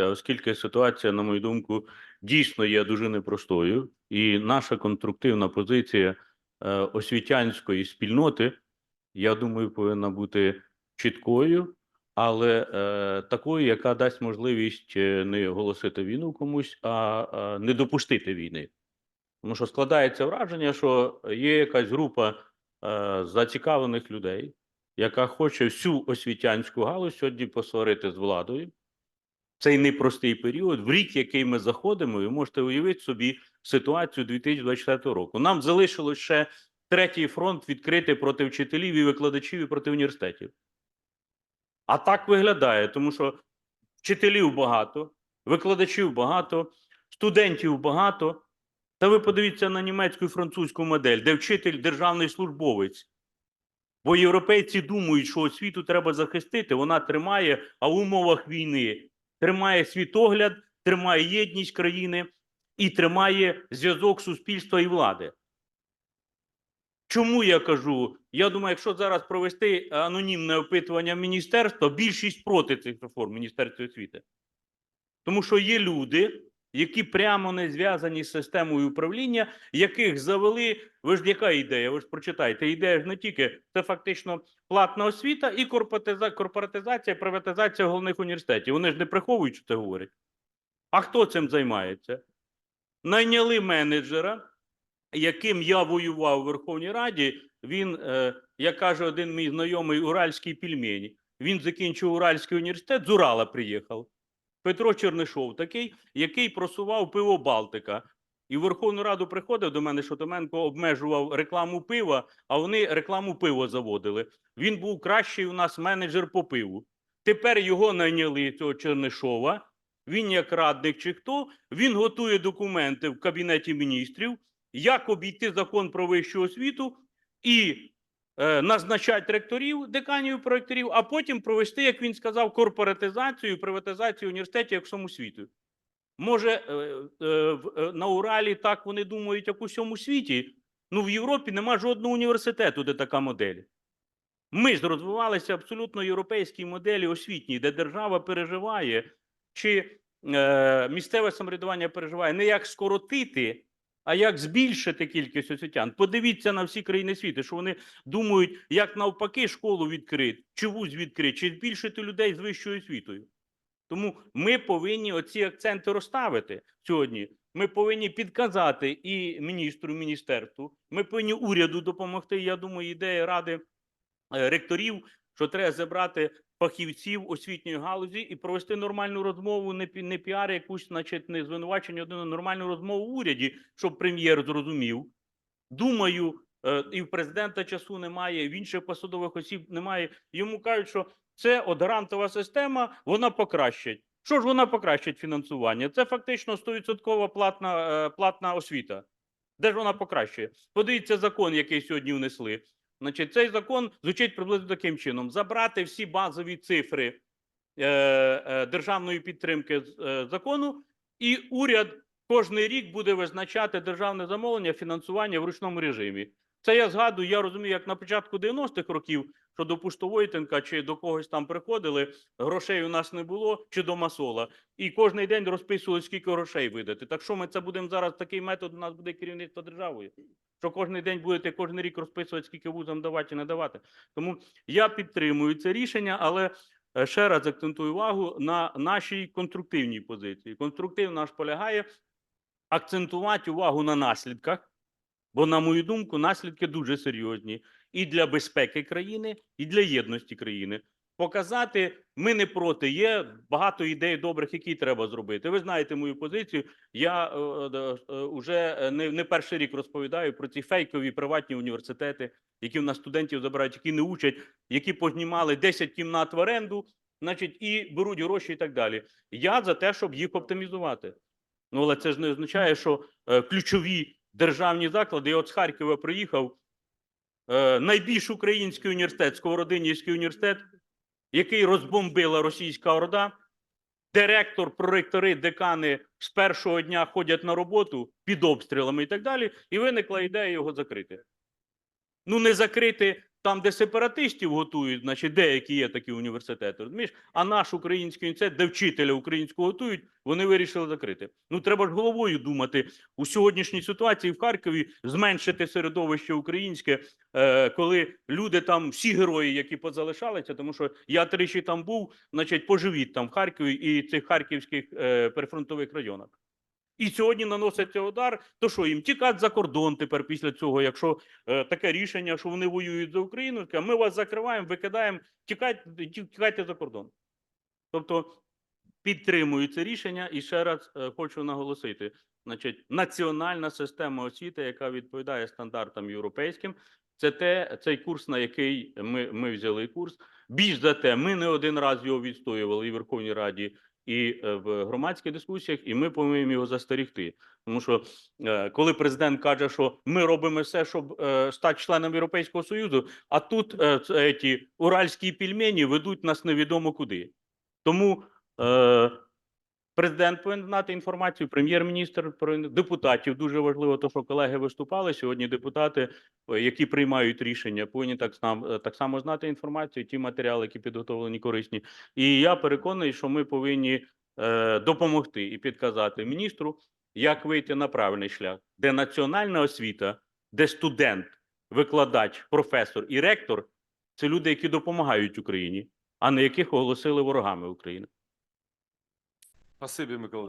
відбулося, оскільки ситуація, на мою думку, дійсно є дуже непростою, і наша конструктивна позиція е, освітянської спільноти, я думаю, повинна бути чіткою, але е, такою, яка дасть можливість е, не оголосити війну комусь, а не допустити війни. Тому що складається враження, що є якась група зацікавлених людей, яка хоче всю освітянську галузь сьогодні посварити з владою. Цей непростий період, в рік, який ми заходимо, ви можете уявити собі ситуацію 2024 року. Нам залишилось ще третій фронт відкрити проти вчителів і викладачів і проти університетів. А так виглядає, тому що вчителів багато, викладачів багато, студентів багато. Та ви подивіться на німецьку і французьку модель, де вчитель державний службовець. Бо європейці думають, що освіту треба захистити, вона тримає, а в умовах війни тримає світогляд, тримає єдність країни і тримає зв'язок суспільства і влади. Чому я кажу? Я думаю, якщо зараз провести анонімне опитування міністерства, більшість проти цих реформ Міністерства освіти. Тому що є люди, які прямо не зв'язані з системою управління, яких завели. Ви ж яка ідея? Ви ж прочитайте, ідея ж не тільки це фактично платна освіта і корпоратизація, приватизація головних університетів. Вони ж не приховують, що це говорять. А хто цим займається? Найняли менеджера, яким я воював у Верховній Раді. Він, е, як каже один мій знайомий, уральський пельмені. Він закінчив Уральський університет, з Урала приїхав. Петро Чернишов такий, який просував пиво Балтика. І в Верховну Раду приходив до мене, що Томенко обмежував рекламу пива, а вони рекламу пива заводили. Він був кращий у нас менеджер по пиву. Тепер його найняли, цього Чернишова. Він як радник чи хто, він готує документи в Кабінеті міністрів, як обійти закон про вищу освіту і назначати ректорів, деканів і а потім провести, як він сказав, корпоратизацію, приватизацію університетів як всьому світу. Може, е, е, е, на Уралі так вони думають, як у всьому світі. Ну, в Європі нема жодного університету, де така модель. Ми ж розвивалися абсолютно європейській моделі освітній, де держава переживає, чи е, місцеве самоврядування переживає не як скоротити, а як збільшити кількість освітян. Подивіться на всі країни світу, що вони думають, як навпаки школу відкрити, чи вуз відкрити, чи збільшити людей з вищою освітою. Тому ми повинні оці акценти розставити сьогодні. Ми повинні підказати і міністру, і міністерству. Ми повинні уряду допомогти. Я думаю, ідея ради е, ректорів, що треба забрати фахівців освітньої галузі і провести нормальну розмову, не пі- не піар, якусь, значить, не звинувачення, один нормальну розмову в уряді, щоб прем'єр зрозумів. Думаю, е, і в президента часу немає, в інших посадових осіб немає. Йому кажуть, що це от грантова система, вона покращить. Що ж вона покращить фінансування? Це фактично 100% платна, е, платна освіта. Де ж вона покращує? Подивіться закон, який сьогодні внесли. Значить, цей закон звучить приблизно таким чином: забрати всі базові цифри е, е, державної підтримки е, закону, і уряд кожний рік буде визначати державне замовлення фінансування в ручному режимі. Це я згадую, я розумію, як на початку 90-х років, що до Пуштовойтенка чи до когось там приходили, грошей у нас не було, чи до Масола. І кожний день розписували, скільки грошей видати. Так що ми це будемо зараз, такий метод у нас буде керівництво державою. Що кожен день будете кожен рік розписувати, скільки вузам давати і не давати. Тому я підтримую це рішення, але е, ще раз акцентую увагу на нашій конструктивній позиції. Конструктив наш полягає акцентувати увагу на наслідках. Бо, на мою думку, наслідки дуже серйозні і для безпеки країни, і для єдності країни. Показати, ми не проти. Є багато ідей добрих, які треба зробити. Ви знаєте мою позицію. Я е, е, вже не, не перший рік розповідаю про ці фейкові приватні університети, які в нас студентів забирають, які не учать, які познімали 10 кімнат в оренду, значить, і беруть гроші і так далі. Я за те, щоб їх оптимізувати. Ну, але це ж не означає, що е, ключові державні заклади. Я от з Харкова приїхав. Е, найбільш український університет, Сковородинівський університет, який розбомбила російська орда. Директор, проректори, декани з першого дня ходять на роботу під обстрілами і так далі. І виникла ідея його закрити. Ну, не закрити там, де сепаратистів готують, значить, деякі є такі університети, розумієш? А наш український університет, де вчителя українського готують, вони вирішили закрити. Ну треба ж головою думати у сьогоднішній ситуації в Харкові зменшити середовище українське, е, коли люди там всі герої, які позалишалися, тому що я тричі там був, значить, поживіть там в Харкові і цих харківських е, прифронтових районах. І сьогодні наноситься удар, то що їм тікати за кордон тепер після цього, якщо е, таке рішення, що вони воюють за Україну, ми вас закриваємо, викидаємо, тікайте, тікайте за кордон. Тобто підтримую це рішення і ще раз е, хочу наголосити: значить, національна система освіти, яка відповідає стандартам європейським, це те, цей курс, на який ми, ми взяли курс. Більш за те, ми не один раз його відстоювали і в Верховній Раді, і е, в громадських дискусіях, і ми повинні його застерігти. Тому що е, коли президент каже, що ми робимо все, щоб е, стати членом Європейського Союзу, а тут ці уральські пільмені ведуть нас невідомо куди. Тому президент повинен знати інформацію, прем'єр-міністр депутатів. Дуже важливо, то що колеги виступали сьогодні. Депутати, е, які приймають рішення, повинні так само так само знати інформацію, ті матеріали, які підготовлені корисні. І я переконаний, що ми повинні е, допомогти і підказати міністру, як вийти на правильний шлях, де національна освіта, де студент, викладач, професор і ректор це люди, які допомагають Україні, а не яких оголосили ворогами України. Pá, sabia-me aquele